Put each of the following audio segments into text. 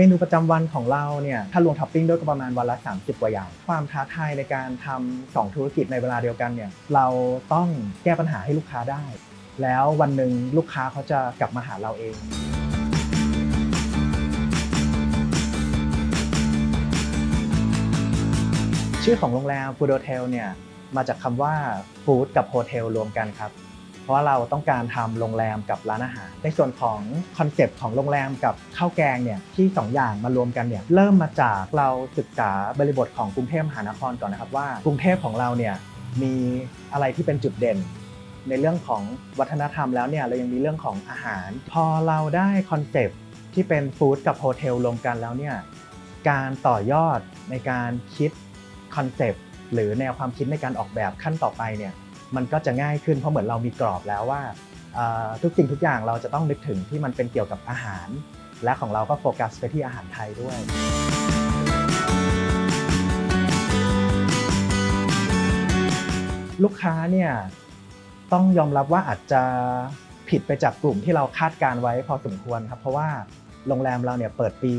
เมนูประจำวันของเราเนี่ยถ้ารวมท็อปปิ้งด้วยก็ประมาณวันละ 30 กว่าอย่าง ความท้าทายในการทำสองธุรกิจในเวลาเดียวกันเนี่ยเราต้องแก้ปัญหาให้ลูกค้าได้ แล้ววันหนึ่งลูกค้าเขาจะกลับมาหาเราเองชื่อของโรงแรมฟูดโ t เทลเนี่ยมาจากคำว่าฟู้ดกับโฮเทลรวมกันครับ ราะเราต้องการทำโรงแรมกับร้านอาหาร ในส่วนของคอนเซปต์ของโรงแรมกับข้าวแกงเนี่ยที่ 2 อย่างมารวมกันเนี่ยเริ่มมาจากเราศึกษาบริบทของกรุงเทพมหานครก่อนนะครับว่ากรุงเทพของเราเนี่ยมีอะไรที่เป็นจุดเด่น ในเรื่องของวัฒนธรรมแล้วเนี่ยเรายังมีเรื่องของอาหาร พอเราได้คอนเซปต์ที่เป็นฟู้ดกับโฮเทลรวมกันแล้วเนี่ยการต่อยอดในการคิดคอนเซปต์หรือแนวความคิดในการออกแบบขั้นต่อไปเนี่ย มันก็จะง่ายขึ้นเพราะเหมือนเรามีกรอบแล้วว่าทุกสิ่งทุกอย่างเราจะต้องนึกถึงที่มันเป็นเกี่ยวกับอาหาร และของเราก็โฟกัสไปที่อาหารไทยด้วยลูกค้าเนี่ยต้องยอมรับว่าอาจจะผิดไปจากกลุ่มที่เราคาดการไว้พอสมควรครับเพราะว่าโรงแรมเราเนี่ยเปิดปี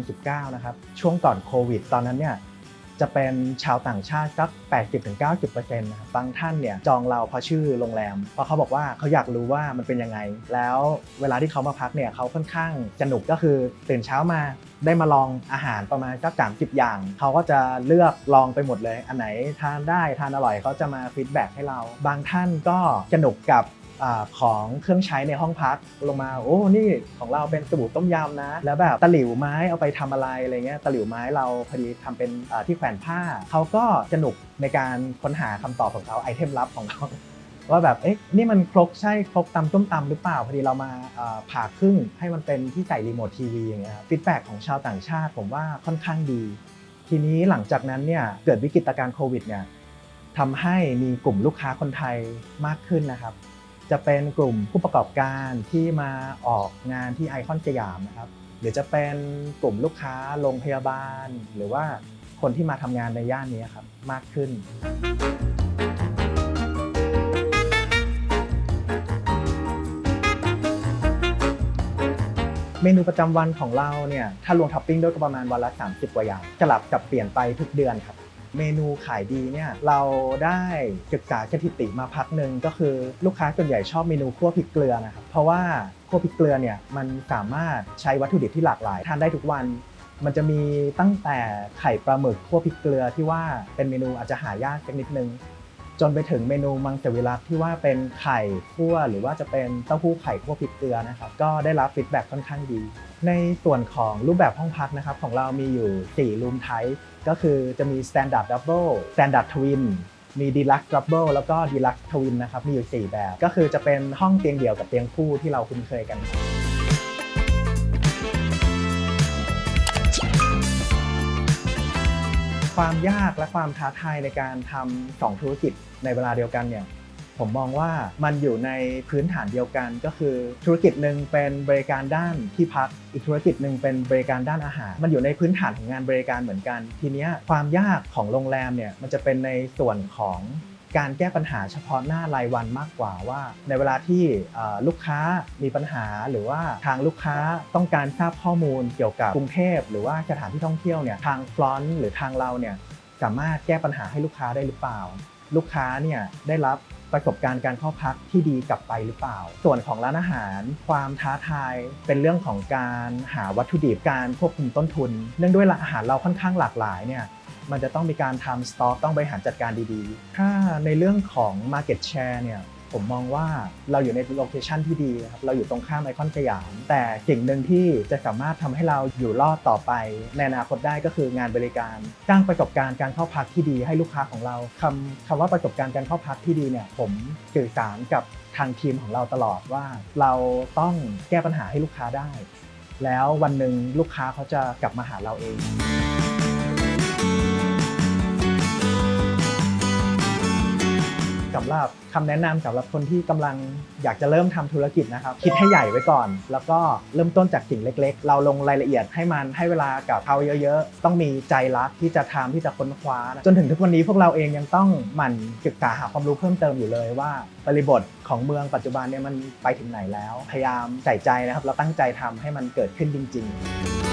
2019 นะครับช่วงก่อนโควิด ตอนนั้นเนี่ย จะเป็นชาวต่างชาติสัก 80-90%นะครับบางท่านเนี่ยจองเราเพราะชื่อโรงแรม เพราะเขาบอกว่าเขาอยากรู้ว่ามันเป็นยังไง แล้วเวลาที่เขามาพักเนี่ยเขาค่อนข้างสนุกก็คือตื่นเช้ามาได้มาลองอาหารประมาณสัก30อย่าง เขาก็จะเลือกลองไปหมดเลย อันไหนทานได้ทานอร่อยเขาจะมาฟีดแบ็กให้เรา บางท่านก็สนุกกับ อของเครื่องใช้ในห้องพักลงมาโอ้นี่ของเราเป็นสบู่ต้มยำนะ แล้วแบบตะหลิวไม้เอาไปทำอะไรอะไรเงี้ยตะหลิวไม้เราพอดีทำเป็นที่แขวนผ้าเขาก็สนุกในการค้นหาคำตอบของเขาไอเทมลับของเขาว่าแบบเอ๊ะนี่มันครกใช่ครกตำส้มตำหรือเปล่าพอดีเรามาผ่าครึ่งให้มันเป็นที่ใส่รีโมททีวีอย่างเงี้ยครับฟีดแบ็ของชาวต่างชาติผมว่าค่อนข้างดี ทีนี้หลังจากนั้นเนี่ยเกิดวิกฤตการณ์โควิดเนี่ยทำให้มีกลุ่มลูกค้าคนไทยมากขึ้นนะครับ จะเป็นกลุ่มผู้ประกอบการที่มาออกงานที่ไอคอนสยามนะครับ หรือจะเป็นกลุ่มลูกค้าโรงพยาบาล หรือว่าคนที่มาทำงานในย่านนี้ครับมากขึ้น เมนูประจำวันของเราเนี่ยถ้ารวมท็อปปิ้งด้วยก็ประมาณวันละ 30 กว่าอย่างสลับกับเปลี่ยนไปทุกเดือนครับ เมนูขายดีเนี่ยเราได้ศึกษาสถิติมาพักหนึ่งก็คือลูกค้าส่วนใหญ่ชอบเมนูคั่วพริกเกลือนะครับเพราะว่าคั่วพริกเกลือเนี่ยมันสามารถใช้วัตถุดิบที่หลากหลายทานได้ทุกวันมันจะมีตั้งแต่ไข่ปลาหมึกคั่วพริกเกลือที่ว่าเป็นเมนูอาจจะหายากสักนิดนึง จนไปถึงเมนูมังสวิรัตที่ว่าเป็นไข่คั่วหรือว่าจะเป็นเต้าหู้ไข่คั่วพริกเกลือนะครับก็ได้รับฟีดแบ็กค่อนข้างดี ในส่วนของรูปแบบห้องพักนะครับของเรามีอยู่4 room type ก็คือจะมี standard double standard twin มี deluxe double แล้วก็ deluxe twin นะครับ มีอยู่ 4 แบบ ก็คือจะเป็นห้องเตียงเดี่ยวกับเตียงคู่ที่เราคุ้นเคยกัน ความยากและความท้าทายในการทำสองธุรกิจในเวลาเดียวกันเนี่ยผมมองว่ามันอยู่ในพื้นฐานเดียวกันก็คือธุรกิจหนึ่งเป็นบริการด้านที่พัก อีกธุรกิจหนึ่งเป็นบริการด้านอาหาร มันอยู่ในพื้นฐานของงานบริการเหมือนกัน ทีนี้ความยากของโรงแรมเนี่ยมันจะเป็นในส่วนของ การแก้ปัญหาเฉพาะหน้ารายวันมากกว่าว่า ในเวลาที่ลูกค้ามีปัญหาหรือว่าทางลูกค้าต้องการทราบข้อมูลเกี่ยวกับกรุงเทพหรือว่าสถานที่ท่องเที่ยวเนี่ยทางฟลอนต์หรือทางเราเนี่ยสามารถแก้ปัญหาให้ลูกค้าได้หรือเปล่า ลูกค้าเนี่ยได้รับประสบการณ์การเข้าพักที่ดีกลับไปหรือเปล่า ส่วนของร้านอาหาร ความท้าทายเป็นเรื่องของการหาวัตถุดิบการควบคุมต้นทุน เนื่องด้วยอาหารเราค่อนข้างหลากหลายเนี่ย มันจะต้องมีการทำสต็อกต้องบริหารจัดการดีๆ ถ้าในเรื่องของ Market Share เนี่ยผมมองว่าเราอยู่ในโลเคชันที่ดีครับเราอยู่ตรงข้ามไอคอนสยาม แต่สิ่งหนึ่งที่จะสามารถทำให้เราอยู่รอดต่อไปในอนาคตได้ก็คืองานบริการสร้างประสบการณ์การเข้าพักที่ดีให้ลูกค้าของเราคำคำว่าประสบการณ์การเข้าพักที่ดีเนี่ยผมสื่อสารกับทางทีมของเราตลอดว่า เราต้องแก้ปัญหาให้ลูกค้าได้ แล้ววันหนึ่งลูกค้าเขาจะกลับมาหาเราเอง หรับคำแนะนำสำหรับคนที่กำลังอยากจะเริ่มทำธุรกิจนะครับ คิดให้ใหญ่ไว้ก่อน แล้วก็เริ่มต้นจากสิ่งเล็ก ๆ เราลงรายละเอียดให้มันให้เวลากับเขาเยอะ ๆ ต้องมีใจรักที่จะทำที่จะค้นคว้านะจนถึงทุกวันนี้พวกเราเองยังต้องหมั่นศึกษาหาความรู้เพิ่มเติมอยู่เลยว่าบริบทของเมืองปัจจุบันเนี่ยมันไปถึงไหนแล้ว พยายามใส่ใจนะครับแล้วตั้งใจทำให้มันเกิดขึ้นจริง ๆ